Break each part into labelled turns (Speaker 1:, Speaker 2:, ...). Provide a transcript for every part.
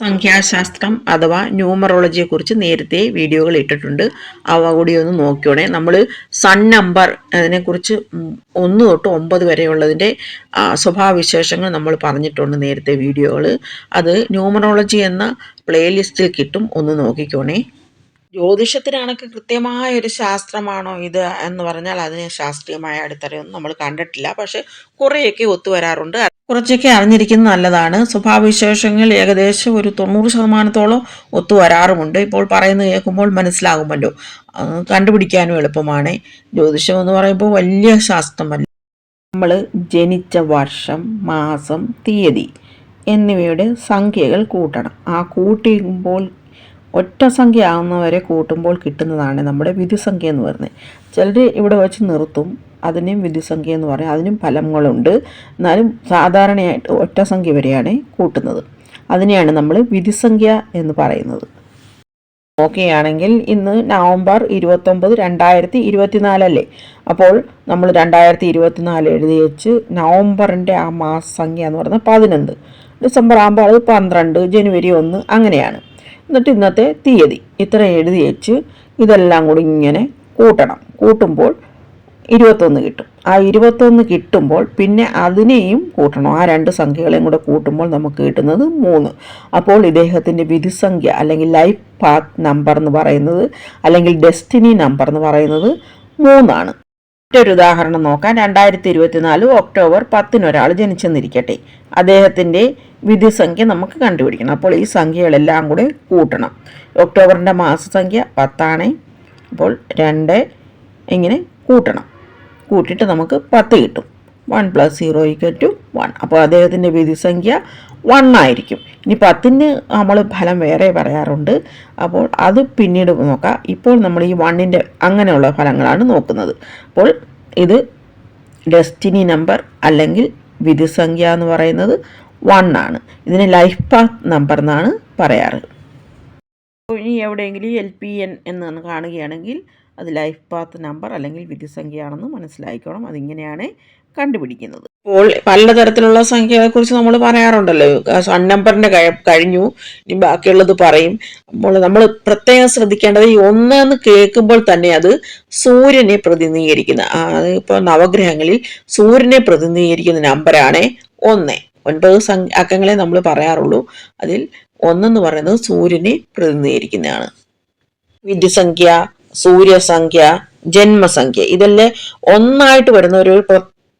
Speaker 1: സംഖ്യാശാസ്ത്രം അഥവാ ന്യൂമറോളജിയെ കുറിച്ച് നേരത്തെ വീഡിയോകൾ ഇട്ടിട്ടുണ്ട്. അവ കൂടി ഒന്ന് നോക്കിയോണേ നമ്മൾ സൺ നമ്പർ അതിനെക്കുറിച്ച് ഒന്ന് തൊട്ട് ഒമ്പത് വരെയുള്ളതിന്റെ സ്വഭാവവിശേഷങ്ങൾ നമ്മൾ പറഞ്ഞിട്ടുണ്ട് നേരത്തെ വീഡിയോകൾ അത് ന്യൂമറോളജി എന്ന പ്ലേലിസ്റ്റിൽ കിട്ടും. ഒന്ന് നോക്കിക്കോണേ. ജ്യോതിഷത്തിനാണൊക്കെ കൃത്യമായ ഒരു ശാസ്ത്രമാണോ ഇത് എന്ന് പറഞ്ഞാൽ അതിന് ശാസ്ത്രീയമായ അടിത്തറയൊന്നും നമ്മൾ കണ്ടിട്ടില്ല. പക്ഷെ കുറേയൊക്കെ ഒത്തുവരാറുണ്ട് കുറച്ചൊക്കെ അറിഞ്ഞിരിക്കുന്നത് നല്ലതാണ്. സ്വഭാവവിശേഷങ്ങൾ ഏകദേശം ഒരു തൊണ്ണൂറ് ശതമാനത്തോളം ഒത്തുവരാറുമുണ്ട് ഇപ്പോൾ പറയുന്നത് കേൾക്കുമ്പോൾ മനസ്സിലാകുമല്ലോ. കണ്ടുപിടിക്കാനും എളുപ്പമാണ്. ജ്യോതിഷം എന്ന് പറയുമ്പോൾ വലിയ ശാസ്ത്രമല്ല. നമ്മൾ ജനിച്ച വർഷം മാസം തീയതി എന്നിവയുടെ സംഖ്യകൾ കൂട്ടണം. ആ കൂട്ടുമ്പോൾ ഒറ്റ സംഖ്യ ആവുന്നവരെ കൂട്ടുമ്പോൾ കിട്ടുന്നതാണ് നമ്മുടെ വിധിസംഖ്യ എന്ന് പറയുന്നത്. ചിലർ ഇവിടെ വെച്ച് നിർത്തും അതിനും വിധിസംഖ്യ എന്ന് പറയും. അതിനും ഫലങ്ങളുണ്ട്. എന്നാലും സാധാരണയായിട്ട് ഒറ്റ സംഖ്യ വരെയാണ് കൂട്ടുന്നത്. അതിനെയാണ് നമ്മൾ വിധിസംഖ്യ എന്ന് പറയുന്നത്. നോക്കുകയാണെങ്കിൽ ഇന്ന് നവംബർ ഇരുപത്തൊമ്പത് രണ്ടായിരത്തി ഇരുപത്തിനാലല്ലേ അപ്പോൾ നമ്മൾ രണ്ടായിരത്തി ഇരുപത്തിനാല് എഴുതി വെച്ച് നവംബറിന്റെ ആ മാസസംഖ്യ എന്ന് പറയുന്നത് പതിനൊന്ന്. ഡിസംബർ ആകുമ്പോൾ അത് പന്ത്രണ്ട് ജനുവരി ഒന്ന് അങ്ങനെയാണ്. എന്നിട്ട് ഇന്നത്തെ തീയതി. ഇത്ര എഴുതി വെച്ച് ഇതെല്ലാം കൂടി ഇങ്ങനെ കൂട്ടണം. കൂട്ടുമ്പോൾ ഇരുപത്തൊന്ന് കിട്ടും. ആ ഇരുപത്തൊന്ന് കിട്ടുമ്പോൾ പിന്നെ അതിനെയും കൂട്ടണം. ആ രണ്ട് സംഖ്യകളെയും കൂടെ കൂട്ടുമ്പോൾ നമുക്ക് കിട്ടുന്നത് മൂന്ന്. അപ്പോൾ ഇദ്ദേഹത്തിന്റെ വിധിസംഖ്യ അല്ലെങ്കിൽ ലൈഫ് പാത്ത് നമ്പർ എന്ന് പറയുന്നത് അല്ലെങ്കിൽ ഡെസ്റ്റിനി നമ്പർ എന്ന് പറയുന്നത് മൂന്നാണ്. മറ്റൊരു ഉദാഹരണം നോക്കാം. രണ്ടായിരത്തി ഇരുപത്തിനാല് ഒക്ടോബർ പത്തിനൊരാൾ ജനിച്ചെന്നിരിക്കട്ടെ. അദ്ദേഹത്തിന്റെ വിധിസംഖ്യ നമുക്ക് കണ്ടുപിടിക്കണം. അപ്പോൾ ഈ സംഖ്യകളെല്ലാം കൂടെ കൂട്ടണം. ഒക്ടോബറിന്റെ മാസസംഖ്യ പത്താണ്. അപ്പോൾ രണ്ട് ഇങ്ങനെ കൂട്ടണം. കൂട്ടിയിട്ട് നമുക്ക് പത്ത് കിട്ടും. One plus zero equal to one. അപ്പോൾ അദ്ദേഹത്തിന്റെ വിധിസംഖ്യ വൺ ആയിരിക്കും ഇനി പത്തിന് നമ്മൾ ഫലം വേറെ പറയാറുണ്ട്. അപ്പോൾ അത് പിന്നീട് നോക്കാം. ഇപ്പോൾ നമ്മൾ ഈ വണ്ണിന്റെ അങ്ങനെയുള്ള ഫലങ്ങളാണ് നോക്കുന്നത്. അപ്പോൾ ഇത് ഡെസ്റ്റിനി നമ്പർ അല്ലെങ്കിൽ വിധിസംഖ്യ എന്ന് പറയുന്നത് വൺ ആണ് ഇതിന് ലൈഫ് പാത്ത് നമ്പർ എന്നാണ് പറയാറ്. ഇനി എവിടെയെങ്കിലും എൽ പി എൻ എന്ന് കാണുകയാണെങ്കിൽ അത് ലൈഫ് പാത്ത് നമ്പർ അല്ലെങ്കിൽ വിധിസംഖ്യയാണെന്ന് മനസ്സിലാക്കണം അതിങ്ങനെയാണ് കണ്ടുപിടിക്കുന്നത്. ഇപ്പോൾ പലതരത്തിലുള്ള സംഖ്യകളെക്കുറിച്ച് നമ്മൾ പറയാറുണ്ടല്ലോ. സൺ കഴിഞ്ഞു. ഇനി ബാക്കിയുള്ളത് പറയും. അപ്പോൾ നമ്മൾ പ്രത്യേകം ശ്രദ്ധിക്കേണ്ടത് ഈ ഒന്ന് എന്ന് കേൾക്കുമ്പോൾ തന്നെ അത് സൂര്യനെ പ്രതിനിധീകരിക്കുന്ന ഇപ്പോൾ നവഗ്രഹങ്ങളിൽ സൂര്യനെ പ്രതിനിധീകരിക്കുന്ന നമ്പറാണ് ഒന്ന്. ഒൻപത് അക്കങ്ങളെ നമ്മൾ പറയാറുള്ളൂ. അതിൽ ഒന്നെന്ന് പറയുന്നത് സൂര്യനെ പ്രതിനിധീകരിക്കുന്നതാണ്. വിദ്യസംഖ്യ സൂര്യസംഖ്യ ജന്മസംഖ്യ ഇതെല്ലാം ഒന്നായിട്ട് വരുന്ന ഒരു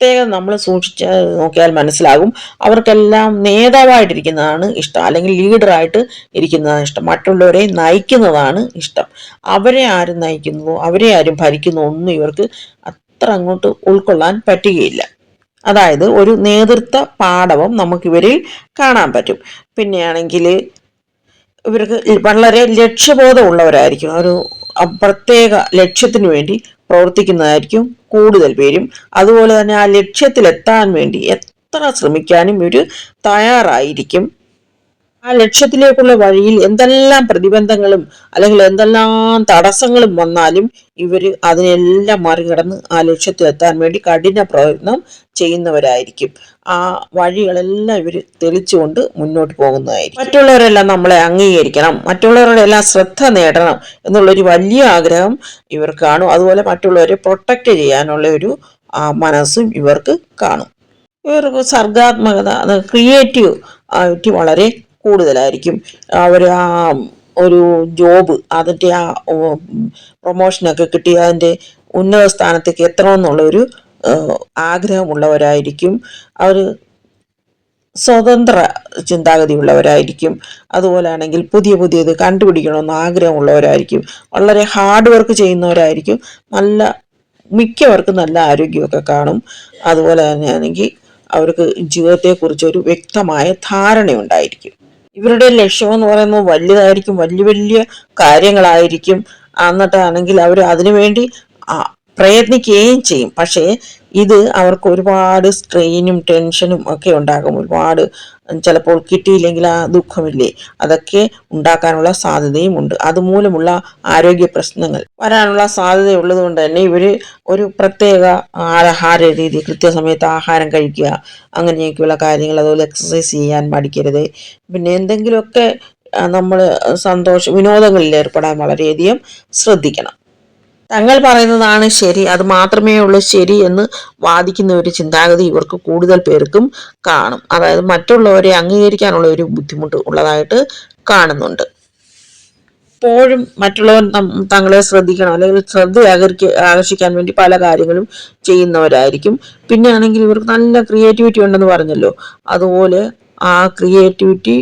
Speaker 1: പ്രത്യേകം നമ്മൾ സൂക്ഷിച്ച് നോക്കിയാൽ മനസ്സിലാകും. അവർക്കെല്ലാം നേതാവായിട്ടിരിക്കുന്നതാണ് ഇഷ്ടം. അല്ലെങ്കിൽ ലീഡറായിട്ട് ഇരിക്കുന്നതാണ് ഇഷ്ടം. മറ്റുള്ളവരെ നയിക്കുന്നതാണ് ഇഷ്ടം. അവരെ ആരും നയിക്കുന്നു അവരെ ആരും ഭരിക്കുന്നു ഒന്നും ഇവർക്ക് അത്ര അങ്ങോട്ട് ഉൾക്കൊള്ളാൻ പറ്റുകയില്ല. അതായത് ഒരു നേതൃത്വ പാഠവും നമുക്കിവരിൽ കാണാൻ പറ്റും. പിന്നെയാണെങ്കിൽ ഇവർക്ക് വളരെ ലക്ഷ്യബോധമുള്ളവരായിരിക്കും ഒരു പ്രത്യേക ലക്ഷ്യത്തിന് വേണ്ടി പ്രവർത്തിക്കുന്നതായിരിക്കും കൂടുതൽ പേരും. അതുപോലെ തന്നെ ആ ലക്ഷ്യത്തിലെത്താൻ വേണ്ടി എത്ര ശ്രമിക്കാനും ഇവർ തയ്യാറായിരിക്കും. ആ ലക്ഷ്യത്തിലേക്കുള്ള വഴിയിൽ എന്തെല്ലാം പ്രതിബന്ധങ്ങളും അല്ലെങ്കിൽ എന്തെല്ലാം തടസ്സങ്ങളും വന്നാലും ഇവർ അതിനെല്ലാം മറികടന്ന് ആ ലക്ഷ്യത്തിലെത്താൻ വേണ്ടി കഠിന പ്രയത്നം ചെയ്യുന്നവരായിരിക്കും. ആ വഴികളെല്ലാം ഇവർ തെളിച്ചുകൊണ്ട് മുന്നോട്ട് പോകുന്നതായിരിക്കും. മറ്റുള്ളവരെല്ലാം നമ്മളെ അംഗീകരിക്കണം. മറ്റുള്ളവരുടെ എല്ലാം ശ്രദ്ധ നേടണം എന്നുള്ളൊരു വലിയ ആഗ്രഹം ഇവർ കാണും. അതുപോലെ മറ്റുള്ളവരെ പ്രൊട്ടക്റ്റ് ചെയ്യാനുള്ള ഒരു മനസ്സും ഇവർക്ക് കാണും. ഇവർക്ക് സർഗാത്മകത ക്രിയേറ്റീവ് ആയിട്ട് വളരെ കൂടുതലായിരിക്കും. അവർ ആ ഒരു ജോബ് അതിന്റെ ആ പ്രൊമോഷനൊക്കെ കിട്ടി അതിന്റെ ഉന്നത സ്ഥാനത്തേക്ക് എത്തണമെന്നുള്ളൊരു ആഗ്രഹമുള്ളവരായിരിക്കും. അവർ സ്വതന്ത്ര ചിന്താഗതിയുള്ളവരായിരിക്കും. അതുപോലെയാണെങ്കിൽ പുതിയ പുതിയത് കണ്ടുപിടിക്കണമെന്ന് ആഗ്രഹമുള്ളവരായിരിക്കും. വളരെ ഹാർഡ് വർക്ക് ചെയ്യുന്നവരായിരിക്കും. നല്ല മിക്കവർക്കും നല്ല ആരോഗ്യമൊക്കെ കാണും. അതുപോലെ തന്നെയാണെങ്കിൽ അവർക്ക് ജീവിതത്തെക്കുറിച്ച് ഒരു വ്യക്തമായ ധാരണയുണ്ടായിരിക്കും. ഇവരുടെ ലക്ഷ്യം എന്ന് പറയുന്നത് വലുതായിരിക്കും വലിയ വലിയ കാര്യങ്ങളായിരിക്കും. എന്നിട്ടാണെങ്കിൽ അവർ അതിനുവേണ്ടി പ്രയത്നിക്കുകയും ചെയ്യും. പക്ഷേ ഇത് അവർക്ക് ഒരുപാട് സ്ട്രെയിനും ടെൻഷനും ഒക്കെ ഉണ്ടാകും. ഒരുപാട് ചിലപ്പോൾ കിട്ടിയില്ലെങ്കിൽ ആ ദുഃഖമില്ലേ? അതൊക്കെ ഉണ്ടാക്കാനുള്ള സാധ്യതയും ഉണ്ട്. അതുമൂലമുള്ള ആരോഗ്യ പ്രശ്നങ്ങൾ വരാനുള്ള സാധ്യതയുള്ളത് കൊണ്ട് തന്നെ ഇവർ ഒരു പ്രത്യേക ആഹാര രീതി കൃത്യസമയത്ത് ആഹാരം കഴിക്കുക അങ്ങനെയൊക്കെയുള്ള കാര്യങ്ങൾ അതുപോലെ എക്സസൈസ് ചെയ്യാൻ മടിക്കരുത്. പിന്നെ എന്തെങ്കിലുമൊക്കെ നമ്മൾ സന്തോഷം വിനോദങ്ങളിൽ ഏർപ്പെടാൻ വളരെയധികം ശ്രദ്ധിക്കണം. തങ്ങൾ പറയുന്നതാണ് ശരി അത് മാത്രമേ ഉള്ളൂ ശരി എന്ന് വാദിക്കുന്ന ഒരു ചിന്താഗതി ഇവർക്ക് കൂടുതൽ പേർക്കും കാണും. അതായത് മറ്റുള്ളവരെ അംഗീകരിക്കാനുള്ള ഒരു ബുദ്ധിമുട്ട് ഉള്ളതായിട്ട് കാണുന്നുണ്ട്. എപ്പോഴും മറ്റുള്ളവർ തങ്ങളെ ശ്രദ്ധിക്കണം അല്ലെങ്കിൽ ശ്രദ്ധ ആകർഷിക്കാൻ വേണ്ടി പല കാര്യങ്ങളും ചെയ്യുന്നവരായിരിക്കും. പിന്നെ ആണെങ്കിൽ ഇവർക്ക് നല്ല ക്രിയേറ്റിവിറ്റി ഉണ്ടെന്ന് പറഞ്ഞല്ലോ. അതുപോലെ ആ ക്രിയേറ്റിവിറ്റി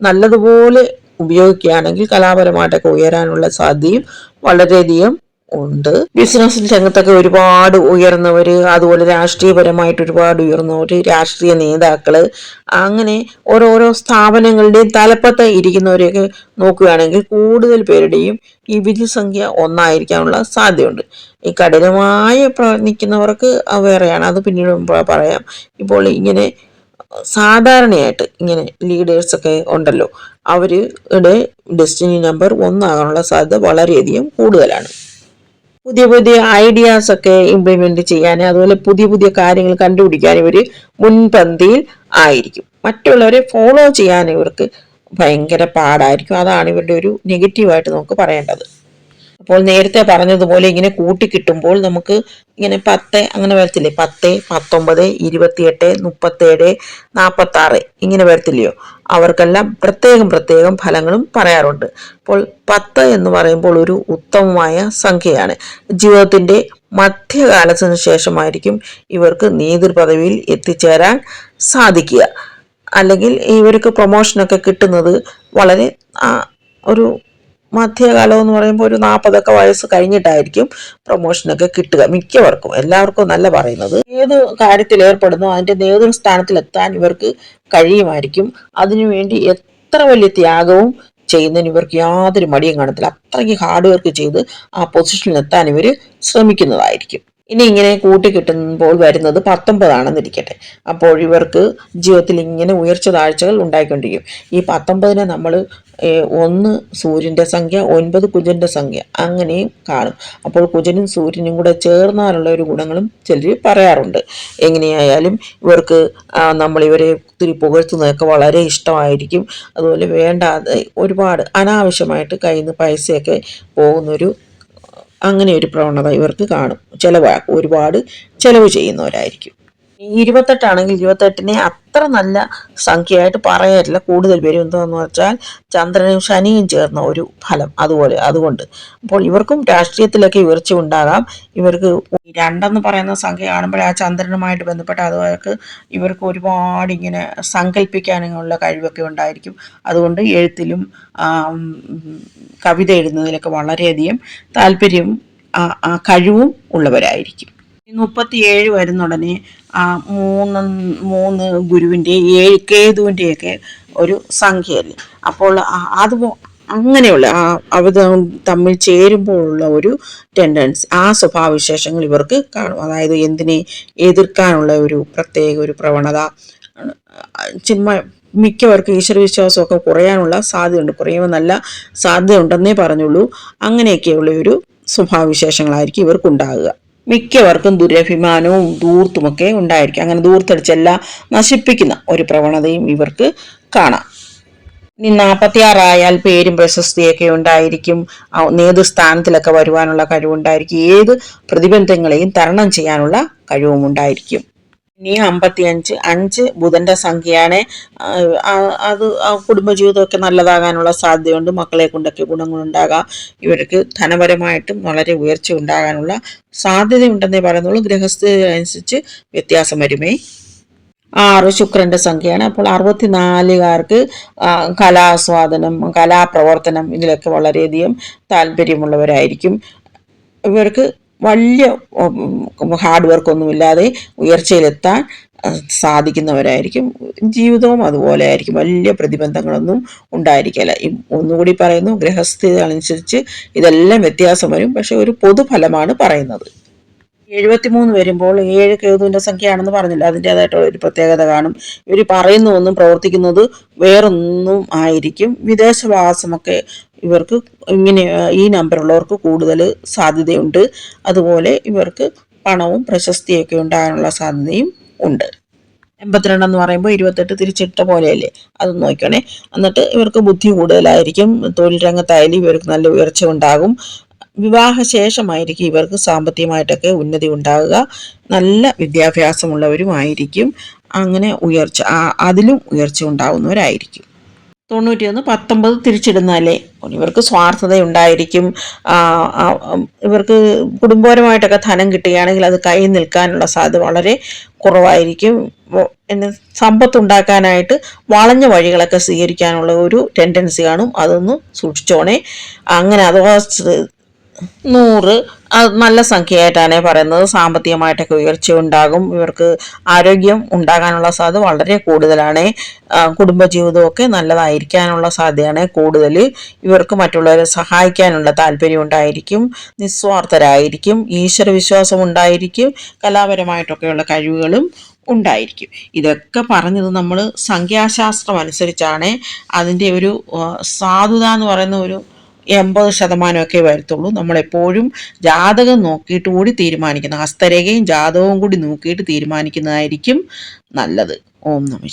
Speaker 1: നല്ലതുപോലെ ഉപയോഗിക്കുകയാണെങ്കിൽ കലാപരമായിട്ടൊക്കെ ഉയരാനുള്ള സാധ്യതയും വളരെയധികം ഉണ്ട്. ബിസിനസ് രംഗത്തൊക്കെ ഒരുപാട് ഉയർന്നവര് അതുപോലെ രാഷ്ട്രീയപരമായിട്ട് ഒരുപാട് ഉയർന്നവര് രാഷ്ട്രീയ നേതാക്കൾ അങ്ങനെ ഓരോരോ സ്ഥാപനങ്ങളുടെയും തലപ്പത്ത് ഇരിക്കുന്നവരെയൊക്കെ നോക്കുകയാണെങ്കിൽ കൂടുതൽ പേരുടെയും ഈ വിധിസംഖ്യ ഒന്നായിരിക്കാനുള്ള സാധ്യതയുണ്ട്. ഈ കഠിനമായി പ്രവർത്തിക്കുന്നവർക്ക് വേറെയാണ്. അത് പിന്നീട് പറയാം. ഇപ്പോൾ ഇങ്ങനെ സാധാരണയായിട്ട് ഇങ്ങനെ ലീഡേഴ്സൊക്കെ ഉണ്ടല്ലോ. അവരുടെ ഡെസ്റ്റിനി നമ്പർ ഒന്നാകാനുള്ള സാധ്യത വളരെയധികം കൂടുതലാണ്. പുതിയ പുതിയ ഐഡിയാസ് ഒക്കെ ഇംപ്ലിമെന്റ് ചെയ്യാൻ അതുപോലെ പുതിയ പുതിയ കാര്യങ്ങൾ കണ്ടുപിടിക്കാൻ ഇവർ മുൻപന്തിയിൽ ആയിരിക്കും. മറ്റുള്ളവരെ ഫോളോ ചെയ്യാൻ ഇവർക്ക് ഭയങ്കര പാടായിരിക്കും. അതാണ് ഇവരുടെ ഒരു നെഗറ്റീവായിട്ട് നമുക്ക് പറയേണ്ടത്. അപ്പോൾ നേരത്തെ പറഞ്ഞതുപോലെ ഇങ്ങനെ കൂട്ടി കിട്ടുമ്പോൾ നമുക്ക് ഇങ്ങനെ പത്ത് അങ്ങനെ വരത്തില്ലേ? പത്ത് പത്തൊമ്പത് ഇരുപത്തിയെട്ട് മുപ്പത്തേഴ് നാൽപ്പത്തി ആറ് ഇങ്ങനെ വരത്തില്ലയോ? അവർക്കെല്ലാം പ്രത്യേകം പ്രത്യേകം ഫലങ്ങളും പറയാറുണ്ട്. അപ്പോൾ പത്ത് എന്ന് പറയുമ്പോൾ ഒരു ഉത്തമമായ സംഖ്യയാണ്. ജീവിതത്തിന്റെ മധ്യകാലത്തിന് ശേഷമായിരിക്കും ഇവർക്ക് നേതൃപദവിയിൽ എത്തിച്ചേരാൻ സാധിക്കുക. അല്ലെങ്കിൽ ഇവർക്ക് പ്രൊമോഷനൊക്കെ കിട്ടുന്നത് വളരെ ഒരു മധ്യകാലം എന്ന് പറയുമ്പോൾ ഒരു നാൽപ്പതൊക്കെ വയസ്സ് കഴിഞ്ഞിട്ടായിരിക്കും പ്രൊമോഷനൊക്കെ കിട്ടുക. മിക്കവർക്കും എല്ലാവർക്കും നല്ല പറയുന്നത്. ഏത് കാര്യത്തിൽ ഏർപ്പെടുന്നു അതിന്റെ നേതൃസ്ഥാനത്തിലെത്താൻ ഇവർക്ക് കഴിയുമായിരിക്കും. അതിനുവേണ്ടി എത്ര വലിയ ത്യാഗവും ചെയ്യുന്നതിന് ഇവർക്ക് യാതൊരു മടിയും കാണത്തില്ല. അത്രയ്ക്ക് ഹാർഡ് വർക്ക് ചെയ്ത് ആ പൊസിഷനിൽ എത്താൻ ഇവർ ശ്രമിക്കുന്നതായിരിക്കും. ഇനി ഇങ്ങനെ കൂട്ടി കിട്ടുമ്പോൾ വരുന്നത് പത്തൊമ്പതാണെന്നിരിക്കട്ടെ അപ്പോൾ ഇവർക്ക് ജീവിതത്തിൽ ഇങ്ങനെ ഉയർച്ച താഴ്ചകൾ ഉണ്ടായിക്കൊണ്ടിരിക്കും. ഈ പത്തൊമ്പതിനെ നമ്മൾ ഒന്ന് സൂര്യന്റെ സംഖ്യ ഒൻപത് കുജന്റെ സംഖ്യ അങ്ങനെയും കാണും. അപ്പോൾ കുജനും സൂര്യനും കൂടെ ചേർന്നാലുള്ള ഒരു ഗുണങ്ങളും ചിലർ പറയാറുണ്ട്. എങ്ങനെയായാലും ഇവർക്ക് നമ്മൾ ഇവരെ ഒത്തിരി പുകഴ്ത്തുന്നതൊക്കെ വളരെ ഇഷ്ടമായിരിക്കും. അതുപോലെ വേണ്ടാതെ ഒരുപാട് അനാവശ്യമായിട്ട് കയ്യിൽ നിന്ന് പൈസയൊക്കെ പോകുന്നൊരു അങ്ങനെ ഒരു പ്രവണത ഇവർക്ക് കാണും. ചിലവ് ഒരുപാട് ചിലവ് ചെയ്യുന്നവരായിരിക്കും. ഇരുപത്തെട്ടാണെങ്കിൽ ഇരുപത്തെട്ടിനെ അത്ര നല്ല സംഖ്യയായിട്ട് പറയാറില്ല. കൂടുതൽ പേരും എന്താണെന്ന് വെച്ചാൽ ചന്ദ്രനും ശനിയും ചേർന്ന ഒരു ഫലം അതുപോലെ അതുകൊണ്ട്. അപ്പോൾ ഇവർക്കും രാഷ്ട്രീയത്തിലൊക്കെ ഉയർച്ച ഉണ്ടാകാം. ഇവർക്ക് രണ്ടെന്ന് പറയുന്ന സംഖ്യ കാണുമ്പോൾ ആ ചന്ദ്രനുമായിട്ട് ബന്ധപ്പെട്ട അതുവർക്ക് ഇവർക്ക് ഒരുപാട് ഇങ്ങനെ സങ്കല്പിക്കാനുള്ള കഴിവൊക്കെ ഉണ്ടായിരിക്കും. അതുകൊണ്ട് എഴുത്തിലും കവിത എഴുതുന്നതിലൊക്കെ വളരെയധികം താല്പര്യവും കഴിവും ഉള്ളവരായിരിക്കും. മുപ്പത്തിയേഴ് വരുന്നുടനെ മൂന്ന് മൂന്ന് ഗുരുവിന്റെ ഏഴ് കേതുവിന്റെയൊക്കെ ഒരു സംഖ്യയല്ലേ. അപ്പോൾ അത് അങ്ങനെയുള്ള ആ അവർ തമ്മിൽ ചേരുമ്പോഴുള്ള ഒരു ടെൻഡൻസ് ആ സ്വഭാവവിശേഷങ്ങൾ ഇവർക്ക് കാണും. അതായത് എന്തിനെ എതിർക്കാനുള്ള ഒരു പ്രത്യേക ഒരു പ്രവണത ചിന്മ മിക്കവർക്കും ഈശ്വരവിശ്വാസമൊക്കെ കുറയാനുള്ള സാധ്യതയുണ്ട്. കുറയുമെന്നല്ല സാധ്യതയുണ്ടെന്നേ പറഞ്ഞുള്ളൂ. അങ്ങനെയൊക്കെയുള്ള ഒരു സ്വഭാവവിശേഷങ്ങളായിരിക്കും ഇവർക്കുണ്ടാകുക. മിക്കവർക്കും ദുരഭിമാനവും ദൂർത്തുമൊക്കെ ഉണ്ടായിരിക്കും. അങ്ങനെ ദൂർത്തടിച്ചെല്ലാം നശിപ്പിക്കുന്ന ഒരു പ്രവണതയും ഇവർക്ക് കാണാം. ഇനി നാൽപ്പത്തിയാറായാൽ പേരും പ്രശസ്തിയൊക്കെ ഉണ്ടായിരിക്കും. നേതൃസ്ഥാനത്തിലൊക്കെ വരുവാനുള്ള കഴിവുണ്ടായിരിക്കും. ഏത് പ്രതിബന്ധങ്ങളെയും തരണം ചെയ്യാനുള്ള കഴിവും ഉണ്ടായിരിക്കും ഇനി അമ്പത്തിയഞ്ച് അഞ്ച് ബുധന്റെ സംഖ്യയാണ്. അത് കുടുംബജീവിതമൊക്കെ നല്ലതാകാനുള്ള സാധ്യതയുണ്ട്. മക്കളെ കൊണ്ടൊക്കെ ഗുണങ്ങളുണ്ടാകാം. ഇവർക്ക് ധനപരമായിട്ടും വളരെ ഉയർച്ച ഉണ്ടാകാനുള്ള സാധ്യതയുണ്ടെന്നേ പറയുന്നുള്ളൂ. ഗൃഹസ്ഥ അനുസരിച്ച് വ്യത്യാസം വരുമേ. ആറ് ശുക്രന്റെ സംഖ്യയാണ്. അപ്പോൾ അറുപത്തിനാലുകാർക്ക് കലാസ്വാദനം കലാപ്രവർത്തനം ഇതിലൊക്കെ വളരെയധികം താല്പര്യമുള്ളവരായിരിക്കും. ഇവർക്ക് വലിയ ഹാർഡ് വർക്കൊന്നുമില്ലാതെ ഉയർച്ചയിലെത്താൻ സാധിക്കുന്നവരായിരിക്കും. ജീവിതവും അതുപോലെ ആയിരിക്കും. വലിയ പ്രതിബന്ധങ്ങളൊന്നും ഉണ്ടായിരിക്കില്ല ഒന്നുകൂടി പറയുന്നു ഗ്രഹസ്ഥിതി അനുസരിച്ച് ഇതെല്ലാം വ്യത്യാസം വരും. പക്ഷെ ഒരു പൊതുഫലമാണ് പറയുന്നത്. എഴുപത്തിമൂന്ന് വരുമ്പോൾ ഏഴ് കേതുവിന്റെ സംഖ്യയാണെന്ന് പറഞ്ഞില്ല. അതിന്റെതായിട്ടുള്ള ഒരു പ്രത്യേകത കാണും. ഇവർ പറയുന്നതൊന്നും പ്രവർത്തിക്കുന്നത് വേറൊന്നും ആയിരിക്കും. വിദേശവാസമൊക്കെ ഇവർക്ക് ഇങ്ങനെ ഈ നമ്പറുള്ളവർക്ക് കൂടുതൽ സാധ്യതയുണ്ട്. അതുപോലെ ഇവർക്ക് പണവും പ്രശസ്തിയൊക്കെ ഉണ്ടാകാനുള്ള സാധ്യതയും ഉണ്ട്. എൺപത്തിരണ്ട് എന്ന് പറയുമ്പോൾ ഇരുപത്തെട്ട് തിരിച്ചിട്ട പോലെയല്ലേ? അത് നോക്കണേ എന്നിട്ട് ഇവർക്ക് ബുദ്ധി കൂടുതലായിരിക്കും. തൊഴിൽ രംഗത്തായാലും ഇവർക്ക് നല്ല ഉയർച്ച ഉണ്ടാകും. വിവാഹശേഷമായിരിക്കും ഇവർക്ക് സാമ്പത്തികമായിട്ടൊക്കെ ഉന്നതി ഉണ്ടാകുക. നല്ല വിദ്യാഭ്യാസമുള്ളവരുമായിരിക്കും. അങ്ങനെ ഉയർച്ച അതിലും ഉയർച്ച ഉണ്ടാകുന്നവരായിരിക്കും. തൊണ്ണൂറ്റിയൊന്ന് പത്തൊമ്പത് തിരിച്ചിടുന്നാലേ ഇവർക്ക് സ്വാർത്ഥത ഉണ്ടായിരിക്കും ഇവർക്ക് കുടുംബപരമായിട്ടൊക്കെ ധനം കിട്ടുകയാണെങ്കിൽ അത് കൈ നിൽക്കാനുള്ള സാധ്യത വളരെ കുറവായിരിക്കും. എന്നെ സമ്പത്ത് ഉണ്ടാക്കാനായിട്ട് വളഞ്ഞ വഴികളൊക്കെ സ്വീകരിക്കാനുള്ള ഒരു ടെൻഡൻസി കാണും. അതൊന്ന് സൂക്ഷിച്ചോണേ. അങ്ങനെ അഥവാ നൂറ്. അത് നല്ല സംഖ്യയായിട്ടാണ് പറയുന്നത്. സാമ്പത്തികമായിട്ടൊക്കെ ഉയർച്ച ഉണ്ടാകും ഇവർക്ക് ആരോഗ്യം ഉണ്ടാകാനുള്ള സാധ്യത വളരെ കൂടുതലാണ്. കുടുംബജീവിതമൊക്കെ നല്ലതായിരിക്കാനുള്ള സാധ്യതയാണ് കൂടുതൽ. ഇവർക്ക് മറ്റുള്ളവരെ സഹായിക്കാനുള്ള താല്പര്യം ഉണ്ടായിരിക്കും. നിസ്വാർത്ഥരായിരിക്കും. ഈശ്വരവിശ്വാസം ഉണ്ടായിരിക്കും. കലാപരമായിട്ടൊക്കെയുള്ള കഴിവുകളും ഉണ്ടായിരിക്കും. ഇതൊക്കെ പറഞ്ഞത് നമ്മൾ സംഖ്യാശാസ്ത്രം അനുസരിച്ചാണ് അതിന്റെ ഒരു സാധുത എന്ന് പറയുന്ന ഒരു എൺപത് ശതമാനമൊക്കെ വരത്തുള്ളൂ. നമ്മളെപ്പോഴും ജാതകം നോക്കിയിട്ട് കൂടി തീരുമാനിക്കുന്ന. ഹസ്തരേഖയും ജാതകവും കൂടി നോക്കിയിട്ട് തീരുമാനിക്കുന്നതായിരിക്കും നല്ലത്. ഓം നമ